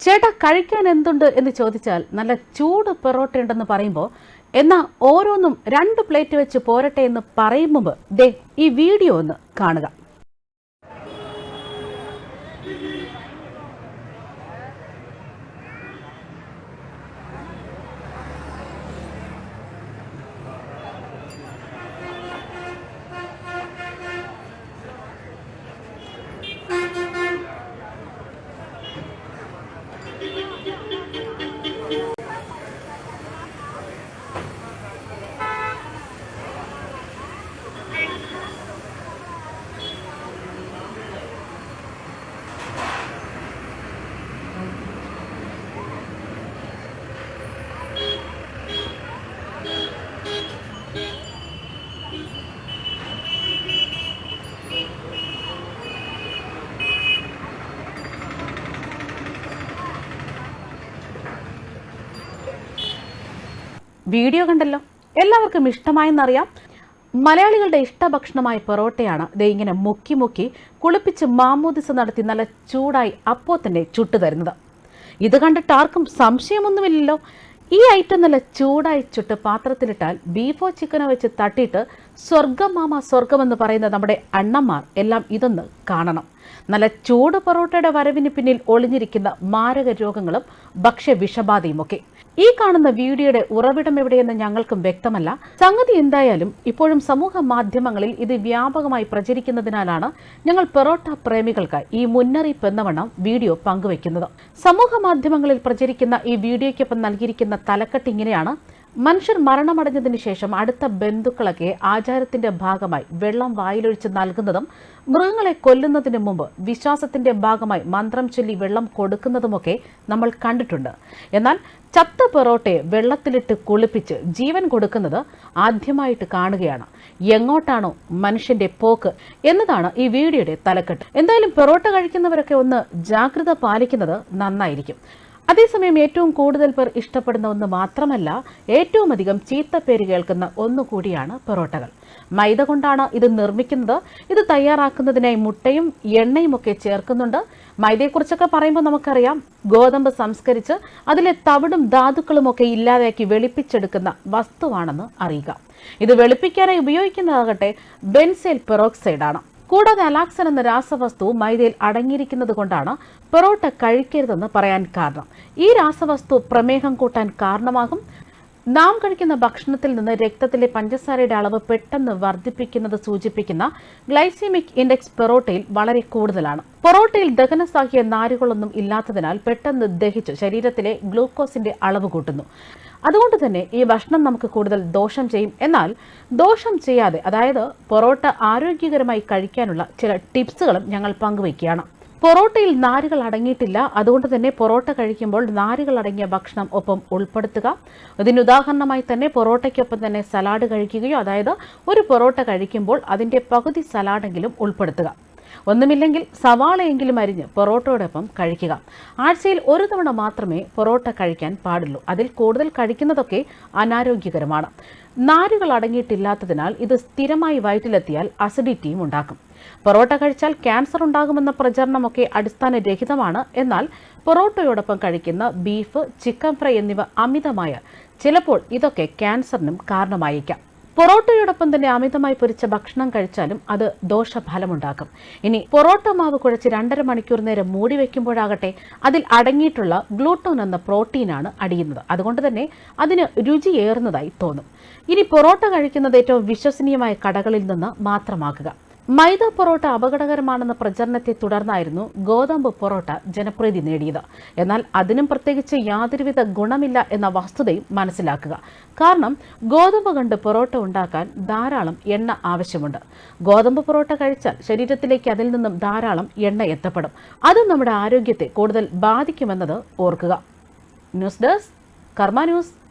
ചേട്ടാ കഴിക്കാൻ എന്തുണ്ട് എന്ന് ചോദിച്ചാൽ നല്ല ചൂട് പൊറോട്ട ഉണ്ടെന്ന് പറയുമ്പോൾ എന്നാൽ ഓരോന്നും രണ്ട് പ്ലേറ്റ് വെച്ച് പോരട്ടെ എന്ന് പറയും മുമ്പ് ദേ ഈ വീഡിയോ ഒന്ന് കാണുക. വീഡിയോ കണ്ടല്ലോ? എല്ലാവർക്കും ഇഷ്ടമായെന്നറിയാം. മലയാളികളുടെ ഇഷ്ടഭക്ഷണമായ പൊറോട്ടയാണ് ദേ ഇങ്ങനെ മുക്കി മുക്കി കുളിപ്പിച്ച് മാമോദിസ നടത്തി നല്ല ചൂടായി അപ്പോൾ തന്നെ ചുട്ടു തരുന്നത്. ഇത് കണ്ടിട്ട് ആർക്കും സംശയമൊന്നുമില്ലല്ലോ. ഈ ഐറ്റം നല്ല ചൂടായി ചുട്ട് പാത്രത്തിലിട്ടാൽ ബീഫോ ചിക്കനോ വെച്ച് തട്ടിയിട്ട് സ്വർഗം മാമ സ്വർഗമെന്ന് പറയുന്ന നമ്മുടെ അണ്ണന്മാർ എല്ലാം ഇതൊന്ന് കാണണം. നല്ല ചൂട് പൊറോട്ടയുടെ വരവിന് പിന്നിൽ ഒളിഞ്ഞിരിക്കുന്ന മാരക രോഗങ്ങളും ഭക്ഷ്യ വിഷബാധയുമൊക്കെ ഈ കാണുന്ന വീഡിയോയുടെ ഉറവിടം എവിടെയെന്ന് ഞങ്ങൾക്കും വ്യക്തമല്ല. സംഗതി എന്തായാലും ഇപ്പോഴും സമൂഹ മാധ്യമങ്ങളിൽ ഇത് വ്യാപകമായി പ്രചരിക്കുന്നതിനാലാണ് ഞങ്ങൾ പെറോട്ട പ്രേമികൾക്ക് ഈ മുന്നറിയിപ്പ് എന്നവണ്ണം വീഡിയോ പങ്കുവയ്ക്കുന്നത് സമൂഹ മാധ്യമങ്ങളിൽ പ്രചരിക്കുന്ന ഈ വീഡിയോയ്ക്കൊപ്പം നൽകിയിരിക്കുന്ന തലക്കെട്ട് ഇങ്ങനെയാണ്. മനുഷ്യർ മരണമടഞ്ഞതിനു ശേഷം അടുത്ത ബന്ധുക്കളൊക്കെ ആചാരത്തിന്റെ ഭാഗമായി വെള്ളം വായിലൊഴിച്ച് നൽകുന്നതും മൃഗങ്ങളെ കൊല്ലുന്നതിന് മുമ്പ് വിശ്വാസത്തിന്റെ ഭാഗമായി മന്ത്രം ചൊല്ലി വെള്ളം കൊടുക്കുന്നതുമൊക്കെ നമ്മൾ കണ്ടിട്ടുണ്ട്. എന്നാൽ ചത്ത പൊറോട്ടയെ വെള്ളത്തിലിട്ട് കുളിപ്പിച്ച് ജീവൻ കൊടുക്കുന്നത് ആദ്യമായിട്ട് കാണുകയാണ്. എങ്ങോട്ടാണോ മനുഷ്യന്റെ പോക്ക് എന്നതാണ് ഈ വീഡിയോയുടെ തലക്കെട്ട്. എന്തായാലും പൊറോട്ട കഴിക്കുന്നവരൊക്കെ ഒന്ന് ജാഗ്രത പാലിക്കുന്നത് നന്നായിരിക്കും. അതേസമയം ഏറ്റവും കൂടുതൽ പേർ ഇഷ്ടപ്പെടുന്ന ഒന്ന് മാത്രമല്ല ഏറ്റവും അധികം ചീത്ത പേര് കേൾക്കുന്ന ഒന്നുകൂടിയാണ് പൊറോട്ടകൾ. മൈദ കൊണ്ടാണ് ഇത് നിർമ്മിക്കുന്നത്. ഇത് തയ്യാറാക്കുന്നതിനായി മുട്ടയും എണ്ണയും ഒക്കെ ചേർക്കുന്നുണ്ട്. മൈദയെക്കുറിച്ചൊക്കെ പറയുമ്പോൾ നമുക്കറിയാം ഗോതമ്പ് സംസ്കരിച്ച് അതിലെ തവിടും ധാതുക്കളും ഒക്കെ ഇല്ലാതാക്കി വെളുപ്പിച്ചെടുക്കുന്ന വസ്തുവാണെന്ന് അറിയുക. ഇത് വെളുപ്പിക്കാനായി ഉപയോഗിക്കുന്നതാകട്ടെ ബെൻസൈൽ പെറോക്സൈഡ് ആണ് കൂടാതെ അലാക്സൻ എന്ന രാസവസ്തു മൈദയിൽ അടങ്ങിയിരിക്കുന്നത് കൊണ്ടാണ് പൊറോട്ട കഴിക്കരുതെന്ന് പറയാൻ കാരണം. ഈ രാസവസ്തു പ്രമേഹം കൂട്ടാൻ കാരണമാകും. നാം കഴിക്കുന്ന ഭക്ഷണത്തിൽ നിന്ന് രക്തത്തിലെ പഞ്ചസാരയുടെ അളവ് പെട്ടെന്ന് വർദ്ധിപ്പിക്കുന്നത് സൂചിപ്പിക്കുന്ന ഗ്ലൈസീമിക് ഇൻഡെക്സ് പൊറോട്ടയിൽ വളരെ കൂടുതലാണ്. പൊറോട്ടയിൽ ദഹനസാഹിയ നാരുകളൊന്നും ഇല്ലാത്തതിനാൽ പെട്ടെന്ന് ദഹിച്ച് ശരീരത്തിലെ ഗ്ലൂക്കോസിന്റെ അളവ് കൂട്ടുന്നു. അതുകൊണ്ട് തന്നെ ഈ ഭക്ഷണം നമുക്ക് കൂടുതൽ ദോഷം ചെയ്യും. എന്നാൽ ദോഷം ചെയ്യാതെ അതായത് പൊറോട്ട ആരോഗ്യകരമായി കഴിക്കാനുള്ള ചില ടിപ്സുകളും ഞങ്ങൾ പങ്കുവയ്ക്കുകയാണ്. പൊറോട്ടയിൽ നാരുകൾ അടങ്ങിയിട്ടില്ല. അതുകൊണ്ട് തന്നെ പൊറോട്ട കഴിക്കുമ്പോൾ നാരുകൾ അടങ്ങിയ ഭക്ഷണം ഒപ്പം ഉൾപ്പെടുത്തുക. ഇതിന് ഉദാഹരണമായി തന്നെ പൊറോട്ടയ്ക്കൊപ്പം തന്നെ സലാഡ് കഴിക്കുകയോ അതായത് ഒരു പൊറോട്ട കഴിക്കുമ്പോൾ അതിന്റെ പകുതി സലാഡെങ്കിലും ഉൾപ്പെടുത്തുക. ഒന്നുമില്ലെങ്കിൽ സവാളയെങ്കിലും അരിഞ്ഞ് പൊറോട്ടയോടൊപ്പം കഴിക്കുക. ആഴ്ചയിൽ ഒരു തവണ മാത്രമേ പൊറോട്ട കഴിക്കാൻ പാടുള്ളൂ. അതിൽ കൂടുതൽ കഴിക്കുന്നതൊക്കെ അനാരോഗ്യകരമാണ്. നാരുകൾ അടങ്ങിയിട്ടില്ലാത്തതിനാൽ ഇത് സ്ഥിരമായി വയറ്റിലെത്തിയാൽ അസിഡിറ്റിയും ഉണ്ടാക്കും. പൊറോട്ട കഴിച്ചാൽ ക്യാൻസർ ഉണ്ടാകുമെന്ന പ്രചരണമൊക്കെ അടിസ്ഥാനരഹിതമാണ്. എന്നാൽ പൊറോട്ടയോടൊപ്പം കഴിക്കുന്ന ബീഫ് ചിക്കൻ ഫ്രൈ എന്നിവ അമിതമായ. ചിലപ്പോൾ ഇതൊക്കെ ക്യാൻസറിനും കാരണമായേക്കാം. പൊറോട്ടയോടൊപ്പം തന്നെ അമിതമായി പൊരിച്ച ഭക്ഷണം കഴിച്ചാലും അത് ദോഷഫലമുണ്ടാക്കും. ഇനി പൊറോട്ട മാവ് കുഴച്ച് രണ്ടര മണിക്കൂർ നേരം മൂടി വയ്ക്കുമ്പോഴാകട്ടെ അതിൽ അടങ്ങിയിട്ടുള്ള ഗ്ലൂട്ടോൺ എന്ന പ്രോട്ടീനാണ് അടിയുന്നത്. അതുകൊണ്ട് തന്നെ അതിന് രുചിയേറുന്നതായി തോന്നും. ഇനി പൊറോട്ട കഴിക്കുന്നത് ഏറ്റവും വിശ്വസനീയമായ കടകളിൽ നിന്ന് മാത്രമാക്കുക. മൈദ പൊറോട്ട അപകടകരമാണെന്ന പ്രചരണത്തെ തുടർന്നായിരുന്നു ഗോതമ്പ് പൊറോട്ട ജനപ്രീതി നേടിയത്. എന്നാൽ അതിനും പ്രത്യേകിച്ച് യാതൊരുവിധ ഗുണമില്ല എന്ന വസ്തുതയും മനസ്സിലാക്കുക. കാരണം ഗോതമ്പ് കൊണ്ട് പൊറോട്ട ഉണ്ടാക്കാൻ ധാരാളം എണ്ണ ആവശ്യമുണ്ട്. ഗോതമ്പ് പൊറോട്ട കഴിച്ചാൽ ശരീരത്തിലേക്ക് അതിൽ നിന്നും ധാരാളം എണ്ണ എത്തപ്പെടും. അത് നമ്മുടെ ആരോഗ്യത്തെ കൂടുതൽ ബാധിക്കുമെന്നത് ഓർക്കുക. News desk Karma news.